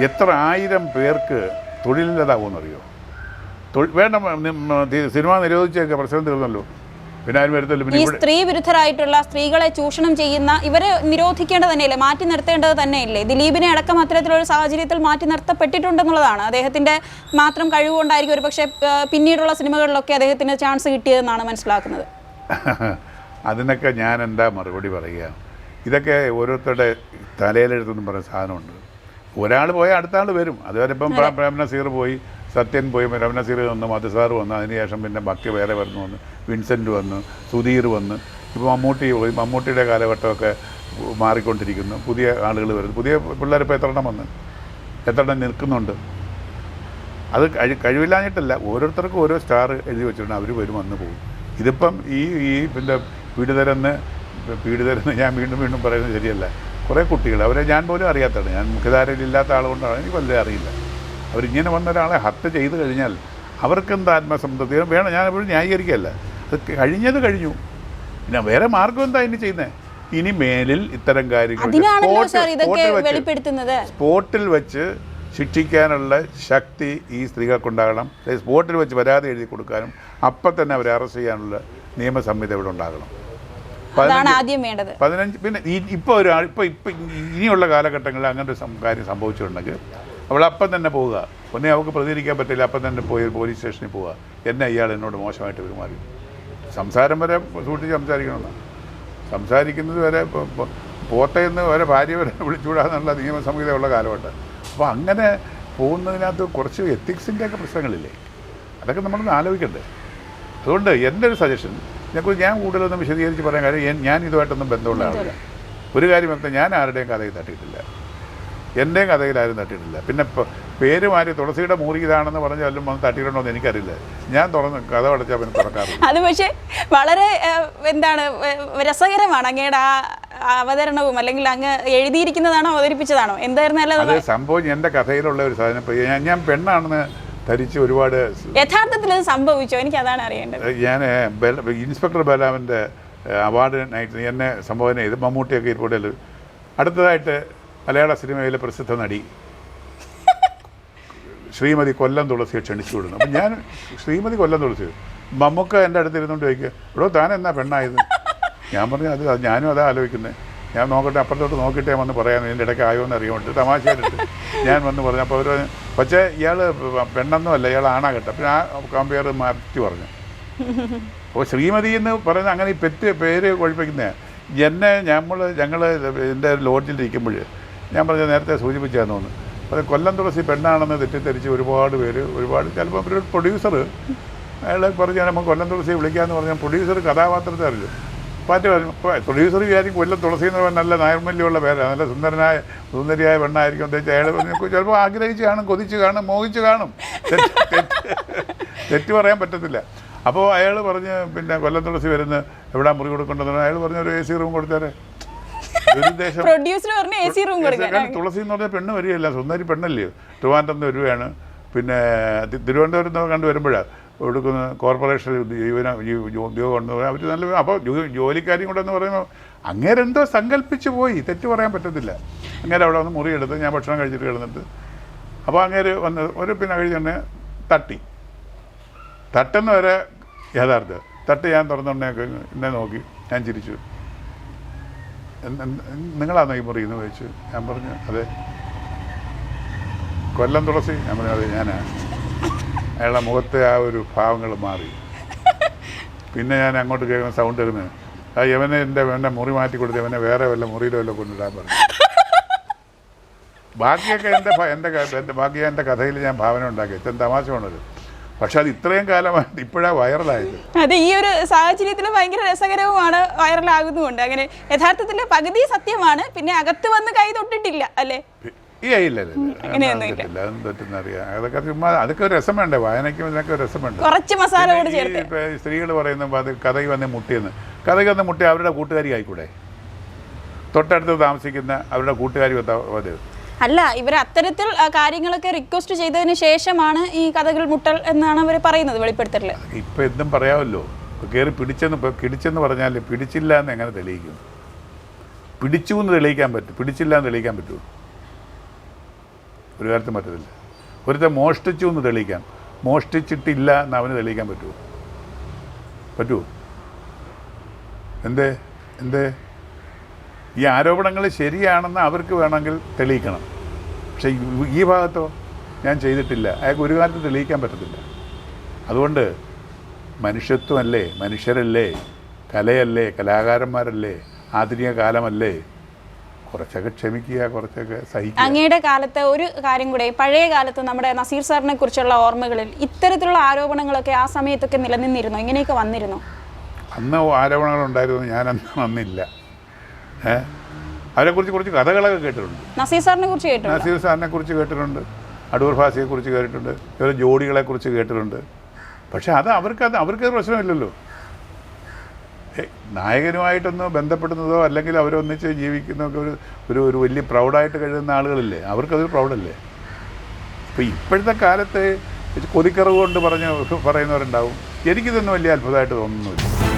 എത്ര ആയിരം പേർക്ക് തൊഴിലില്ലാതാവുമെന്നറിയോ? വേണ്ട സിനിമ നിരോധിച്ചൊക്കെ പ്രശ്നം തീർന്നല്ലോ. പിന്നെ ആരും വരുത്തല്ലോ. പിന്നെ ഈ സ്ത്രീ വിരുദ്ധരായിട്ടുള്ള സ്ത്രീകളെ ചൂഷണം ചെയ്യുന്ന ഇവരെ നിരോധിക്കേണ്ടത് തന്നെയല്ലേ? മാറ്റി നിർത്തേണ്ടത് തന്നെയല്ലേ? ദിലീപിനെ അടക്കം അത്തരത്തിലൊരു സാഹചര്യത്തിൽ മാറ്റി നിർത്തപ്പെട്ടിട്ടുണ്ടെന്നുള്ളതാണ്. അദ്ദേഹത്തിന്റെ മാത്രം കഴിവുകൊണ്ടായിരിക്കും ഒരു പക്ഷേ പിന്നീടുള്ള സിനിമകളിലൊക്കെ അദ്ദേഹത്തിന് ചാൻസ് കിട്ടിയതെന്നാണ് മനസ്സിലാക്കുന്നത്. <laughs> അതിനൊക്കെ ഞാൻ എന്താ മറുപടി പറയുക? ഇതൊക്കെ ഓരോരുത്തരുടെ തലയിലെഴുത്തെന്നും പറയുന്ന സാധനമുണ്ട്. ഒരാൾ പോയാൽ അടുത്ത ആൾ വരും. അതുവരെ ഇപ്പം പ്രേമനസീർ പ്രേം നസീർ പോയി. സത്യൻ പോയി രമനസീർ വന്നു മധുസാർ വന്നു അതിനുശേഷം പിന്നെ ബാക്കി വേറെ വരുന്നു വന്നു വിൻസെന്റ് വന്നു സുധീർ വന്നു. ഇപ്പോൾ മമ്മൂട്ടി പോയി മമ്മൂട്ടിയുടെ കാലഘട്ടമൊക്കെ മാറിക്കൊണ്ടിരിക്കുന്നു. പുതിയ ആളുകൾ വരുന്നു. പുതിയ പിള്ളേർ ഇപ്പോൾ എത്ര എണ്ണം വന്ന്? എത്ര എണ്ണം നിൽക്കുന്നുണ്ട്? അത് കഴി കഴിവില്ലാഞ്ഞിട്ടല്ല ഓരോരുത്തർക്കും ഓരോ സ്റ്റാർ എഴുതി വെച്ചിട്ടുണ്ട്. അവർ വരും വന്ന് പോകും. ഇതിപ്പം ഈ ഈ പിന്നെ പീഡിതരെന്ന് പീഡിതരെന്ന് ഞാൻ വീണ്ടും വീണ്ടും പറയുന്നത് ശരിയല്ല. കുറേ കുട്ടികൾ അവരെ ഞാൻ പോലും അറിയാത്തതാണ്. ഞാൻ മുഖ്യധാരയിൽ ഇല്ലാത്ത ആളുകൊണ്ടാണ് എനിക്ക് വല്ലതും അറിയില്ല. അവരിങ്ങനെ വന്ന ഒരാളെ ഹത്യ ചെയ്ത് കഴിഞ്ഞാൽ അവർക്കെന്ത് ആത്മസംതൃപ്തി? വേണം ഞാൻ എപ്പോഴും ന്യായീകരിക്കുകയല്ല. അത് കഴിഞ്ഞത് കഴിഞ്ഞു. പിന്നെ വേറെ മാർഗം എന്താ ഇനി ചെയ്യുന്നത് ഇനി മേലിൽ ഇത്തരം കാര്യങ്ങൾ സ്പോട്ടിൽ വെച്ച് ശിക്ഷിക്കാനുള്ള ശക്തി ഈ സ്ത്രീകൾക്കുണ്ടാകണം. സ്പോട്ടിൽ വെച്ച് പരാതി എഴുതി കൊടുക്കാനും അപ്പം തന്നെ അവരെ അറസ്റ്റ് ചെയ്യാനുള്ള നിയമസംഹിത ഇവിടെ ഉണ്ടാകണം. പതിനഞ്ച് പിന്നെ ഇപ്പോൾ ഒരു ഇപ്പോൾ ഇപ്പം ഇനിയുള്ള കാലഘട്ടങ്ങളിൽ അങ്ങനെ ഒരു കാര്യം സംഭവിച്ചിട്ടുണ്ടെങ്കിൽ അവൾ അപ്പം തന്നെ പോവുക. ഒന്നേ അവൾക്ക് പ്രതികരിക്കാൻ പറ്റില്ല അപ്പം തന്നെ പോയി പോലീസ് സ്റ്റേഷനിൽ പോവുക. എന്നെ ഇയാൾ എന്നോട് മോശമായിട്ട് പെരുമാറി. സംസാരം വരെ സൂക്ഷിച്ച് സംസാരിക്കണമെന്നാണ് സംസാരിക്കുന്നത് വരെ പോട്ടെ എന്ന് വരെ ഭാര്യ വരെ <laughs> വിളിച്ചുകൂടാന്നുള്ള നിയമസംഹിതയുള്ള കാലമുണ്ട് അപ്പോൾ അങ്ങനെ പോകുന്നതിനകത്ത് കുറച്ച് എത്തിക്സിന്റെ ഒക്കെ പ്രശ്നങ്ങളില്ലേ? അതൊക്കെ നമ്മളൊന്ന് ആലോചിക്കണ്ടേ? അതുകൊണ്ട് എന്റെ ഒരു സജഷൻ ഇതിനെക്കുറിച്ച് ഞാൻ കൂടുതലൊന്നും വിശദീകരിച്ച് പറയാൻ കാര്യം ഞാൻ- ഇതുമായിട്ടൊന്നും ബന്ധമുള്ള ആളാണ് ഒരു കാര്യം ഞാൻ ആരുടെയും കഥയിൽ തട്ടിയിട്ടില്ല. എന്റെയും കഥയിൽ ആരും തട്ടിയിട്ടില്ല. പിന്നെ പേര് മാറി തുളസിയുടെ മൂറി ഇതാണെന്ന് പറഞ്ഞാലും വന്ന് തട്ടിയിട്ടുണ്ടോ എന്ന് എനിക്കറിയില്ല. ഞാൻ തുറന്ന് കഥ അടച്ചാൽ പിന്നെ തുറക്കാറില്ല. അത് പക്ഷേ വളരെ എന്താണ് രസകരമാണ് അങ്ങയുടെ ആ അവതരണവും അല്ലെങ്കിൽ അങ്ങ് എഴുതിയിരിക്കുന്നതാണോ അവതരിപ്പിച്ചതാണോ? എന്തായിരുന്നാലും അത് സംഭവം എന്റെ കഥയിലുള്ള ഒരു സാധനം. ഞാൻ ഞാൻ പെണ്ണാണെന്ന് ധരിച്ച് ഒരുപാട് യഥാർത്ഥത്തിൽ അത് സംഭവിച്ചോ? എനിക്ക് അതാണ് അറിയേണ്ടത് ഞാൻ ഇൻസ്പെക്ടർ ബലാമിന്റെ അവാർഡ് നൈറ്റ് എന്നെ സംബോധന ചെയ്ത് മമ്മൂട്ടിയൊക്കെ ഇരിപ്പോട്ടിൽ അടുത്തതായിട്ട് മലയാള സിനിമയിലെ പ്രസിദ്ധ നടി. ശ്രീമതി കൊല്ലം തുളസിയെ ക്ഷണിച്ചു വിടുന്നു. അപ്പം ഞാൻ ശ്രീമതി കൊല്ലം തുളസി. മമ്മൂക്ക എന്റെ അടുത്ത് ഇരുന്നുകൊണ്ട് ചോദിക്കുക എടോ താൻ എന്നാ പെണ്ണായത്? ഞാൻ പറഞ്ഞു അത് ഞാനും അതാ ആലോചിക്കുന്നത് ഞാൻ നോക്കട്ടെ അപ്പുറത്തോട്ട് നോക്കിയിട്ടേ വന്ന് പറയാൻ ഇതിന്റെ ഇടയ്ക്ക് ആയോ എന്ന് അറിയുമ്പോൾ തമാശയായിട്ട് ഞാൻ വന്ന് പറഞ്ഞു അപ്പോൾ അവർ പക്ഷേ ഇയാൾ പെണ്ണൊന്നും അല്ല ഇയാൾ ആണാകട്ടെ പിന്നെ ആ കമ്പയർ മാറ്റി പറഞ്ഞു. അപ്പോൾ ശ്രീമതി എന്ന് പറയുന്ന അങ്ങനെ ഈ പെറ്റ് പേര് കുഴപ്പിക്കുന്നതാണ് എന്നെ നമ്മൾ ഞങ്ങൾ എന്റെ ലോഡ്ജിൽ ഇരിക്കുമ്പോൾ ഞാൻ പറഞ്ഞ നേരത്തെ സൂചിപ്പിച്ചാന്ന് തോന്നുന്നു അത് കൊല്ലം തുളസി പെണ്ണാണെന്ന് തെറ്റിദ്ധരിച്ച് ഒരുപാട് പേര് ഒരുപാട് ചിലപ്പോൾ ഒരു പ്രൊഡ്യൂസർ അയാൾ പറഞ്ഞാൽ നമുക്ക് കൊല്ലം തുളസി വിളിക്കാമെന്ന് പറഞ്ഞാൽ പ്രൊഡ്യൂസർ കഥാപാത്രത്തെ അറിയില്ല പാറ്റ് പറഞ്ഞു പ്രൊഡ്യൂസർ വിചാരിക്കും കൊല്ലം തുളസി എന്ന് പറഞ്ഞാൽ നല്ല നൈർമല്യമുള്ള പേരാണ് നല്ല സുന്ദരനായ സുന്ദരിയായ പെണ്ണായിരിക്കും. എന്ന് അയാൾ പറഞ്ഞു ചിലപ്പോൾ ആഗ്രഹിച്ച് കാണും കൊതിച്ച് കാണും മോഹിച്ച് കാണും. തെറ്റ് പറയാൻ പറ്റത്തില്ല. അപ്പോൾ അയാൾ പറഞ്ഞ് പിന്നെ കൊല്ലം തുളസി വരുന്ന എവിടെ മുറി കൊടുക്കേണ്ടതെന്ന് അയാൾ പറഞ്ഞ ഒരു എ സി റൂം കൊടുത്തേരെ. <laughs> പ്രൊഡ്യൂസർ പറഞ്ഞു എ സി റൂം കൊടുക്കാൻ. തുളസി എന്ന് പറഞ്ഞ പെണ്ണ് വരികയല്ല സുന്ദരി പെണ്ണല്ലേ? ട്രിവാൻഡ്രം വരുവാണ്. പിന്നെ തിരുവനന്തപുരം തിരുവനന്തപുരത്ത് നിന്ന് കണ്ട് വരുമ്പോഴാണ് കൊടുക്കുന്ന കോർപ്പറേഷൻ ജീവന ഉദ്യോഗം ഉണ്ടെന്ന് പറയാം. അവർ നല്ല അപ്പോൾ ജോലിക്കാരും കൂടെ എന്ന് പറയുമ്പോൾ അങ്ങേരെന്തോ സങ്കല്പിച്ച് പോയി. തെറ്റ് പറയാൻ പറ്റത്തില്ല. അങ്ങേരെ അവിടെ വന്ന് മുറിയെടുത്ത് ഞാൻ ഭക്ഷണം കഴിച്ചിട്ട് കിടന്നിട്ട്. അപ്പോൾ അങ്ങേര് വന്ന് ഒരു പിന്നെ കഴിഞ്ഞ് തന്നെ തട്ടി. തട്ടെന്ന് വരെ യഥാർത്ഥം. തട്ട് ഞാൻ തുറന്നുണ്ടെങ്കിൽ എന്നെ നോക്കി. ഞാൻ ചിരിച്ചു. എന്ത്- എന്ത്- നിങ്ങളാണോ ഈ മുറി എന്ന് ചോദിച്ചു. ഞാൻ പറഞ്ഞു അതെ. കൊല്ലം തുളസി? ഞാൻ പറഞ്ഞു അതെ ഞാനാണ് അയാളുടെ മുഖത്തെ ആ ഒരു ഭാവങ്ങൾ മാറി. പിന്നെ ഞാൻ അങ്ങോട്ട് കേൾക്കുന്ന സൗണ്ട് വരുന്നത്. ആ യവനെ എന്റെ എന്റെ മുറി മാറ്റി കൊടുത്ത് ഇവനെ വേറെ വല്ല മുറിയിലോ വല്ല കൊണ്ടിടാൻ പറഞ്ഞു. ബാക്കിയൊക്കെ എന്റെ എന്റെ എന്റെ ബാക്കി എന്റെ കഥയിൽ ഞാൻ ഭാവന ഉണ്ടാക്കി ഇത്ര തമാശമാണത് പക്ഷെ അത് ഇത്രയും കാലമായിട്ട് ഇപ്പോഴാ വൈറലായത്. അതെ ഈ ഒരു സാഹചര്യത്തിൽ ഭയങ്കര രസകരവുമാണ് വൈറലാകുന്നുമുണ്ട് അങ്ങനെ യഥാർത്ഥത്തിൽ പകുതി സത്യമാണ് പിന്നെ അകത്ത് വന്ന് കൈ തൊട്ടിട്ടില്ല അല്ലേ? ഈ ഇല്ല ഇല്ല ഇല്ല അങ്ങനെയൊന്നുമില്ല. തെറ്റില്ല അതൊന്നും തെറ്റെന്ന് അറിയാം അതൊക്കെ ചുമ്മാ അതൊക്കെ ഒരു രസം വേണ്ടേ വായനയ്ക്കും ഇതിനൊക്കെ ഒരു രസം വേണ്ടേ കുറച്ച് മസാല കൂടി ചേർത്ത്. സ്ത്രീകൾ പറയുന്ന അത് കഥയ്ക്ക് വന്ന് മുട്ടിയെന്ന്. കഥയ്ക്ക് വന്ന് മുട്ടി അവരുടെ കൂട്ടുകാരി ആയിക്കൂടെ തൊട്ടടുത്ത് താമസിക്കുന്ന അവരുടെ കൂട്ടുകാരി വന്ന- അല്ല ഇവർ അത്തരത്തിൽ കാര്യങ്ങളൊക്കെ റിക്വസ്റ്റ് ചെയ്തതിന് ശേഷമാണ് ഈ കഥകൾ മുട്ടൽ എന്നാണ് അവർ പറയുന്നത് വെളിപ്പെടുത്തൽ. ഇപ്പൊ എന്തും പറയാമല്ലോ. കയറി പിടിച്ചെന്ന് പിടിച്ചെന്ന് പറഞ്ഞാൽ പിടിച്ചില്ല എന്ന് എങ്ങനെ തെളിയിക്കും? പിടിച്ചു എന്ന് തെളിയിക്കാൻ പറ്റും പിടിച്ചില്ല എന്ന് തെളിയിക്കാൻ പറ്റൂ. ഒരു കാര്യത്തും പറ്റത്തില്ല. ഒരുത്ത മോഷ്ടിച്ചു എന്ന് തെളിയിക്കാം. മോഷ്ടിച്ചിട്ടില്ല എന്ന് അവന് തെളിയിക്കാൻ പറ്റുമോ പറ്റുമോ എന്തേ? എന്തേ? ഈ ആരോപണങ്ങൾ ശരിയാണെന്ന് അവർക്ക് വേണമെങ്കിൽ തെളിയിക്കണം. പക്ഷേ ഈ- ഭാഗത്തോ ഞാൻ ചെയ്തിട്ടില്ല. അയാൾക്ക് ഒരു കാലത്ത് തെളിയിക്കാൻ പറ്റത്തില്ല. അതുകൊണ്ട് മനുഷ്യത്വമല്ലേ മനുഷ്യരല്ലേ കലയല്ലേ കലാകാരന്മാരല്ലേ ആധുനിക കാലമല്ലേ കുറച്ചൊക്കെ ക്ഷമിക്കുക കുറച്ചൊക്കെ സഹിക്കുക. അങ്ങയുടെ കാലത്തെ ഒരു കാര്യം കൂടെ പഴയ കാലത്ത് നമ്മുടെ നസീർ സാറിനെ കുറിച്ചുള്ള ഓർമ്മകളിൽ ഇത്തരത്തിലുള്ള ആരോപണങ്ങളൊക്കെ ആ സമയത്തൊക്കെ നിലനിന്നിരുന്നു? ഇങ്ങനെയൊക്കെ വന്നിരുന്നു? അന്ന് ആരോപണങ്ങളുണ്ടായിരുന്നു ഞാൻ അന്ന് വന്നില്ല. ഏ? അവരെക്കുറിച്ച് കുറച്ച് കഥകളൊക്കെ കേട്ടിട്ടുണ്ട്. നസീർ സാറിനെ കുറിച്ച് കേട്ടിട്ടുണ്ട്? നസീർ സാറിനെ കുറിച്ച് കേട്ടിട്ടുണ്ട്. അടൂർ ഭാസിയെ കുറിച്ച് കേട്ടിട്ടുണ്ട്. ഇവരെ ജോഡികളെ കുറിച്ച് കേട്ടിട്ടുണ്ട്. പക്ഷെ അത് അവർക്ക് അത് അവർക്ക് പ്രശ്നമില്ലല്ലോ നായകനുമായിട്ടൊന്നോ ബന്ധപ്പെടുന്നതോ അല്ലെങ്കിൽ അവരൊന്നിച്ച് ജീവിക്കുന്നതൊക്കെ ഒരു ഒരു ഒരു വലിയ പ്രൗഡായിട്ട് കഴിയുന്ന ആളുകളില്ലേ? അവർക്കതൊരു പ്രൗഡല്ലേ? ഇപ്പം ഇപ്പോഴത്തെ കാലത്ത് കൊതിക്കറവ് കൊണ്ട് പറഞ്ഞ് പറയുന്നവരുണ്ടാവും. എനിക്കിതൊന്നും വലിയ അത്ഭുതമായിട്ട് തോന്നുന്നില്ല.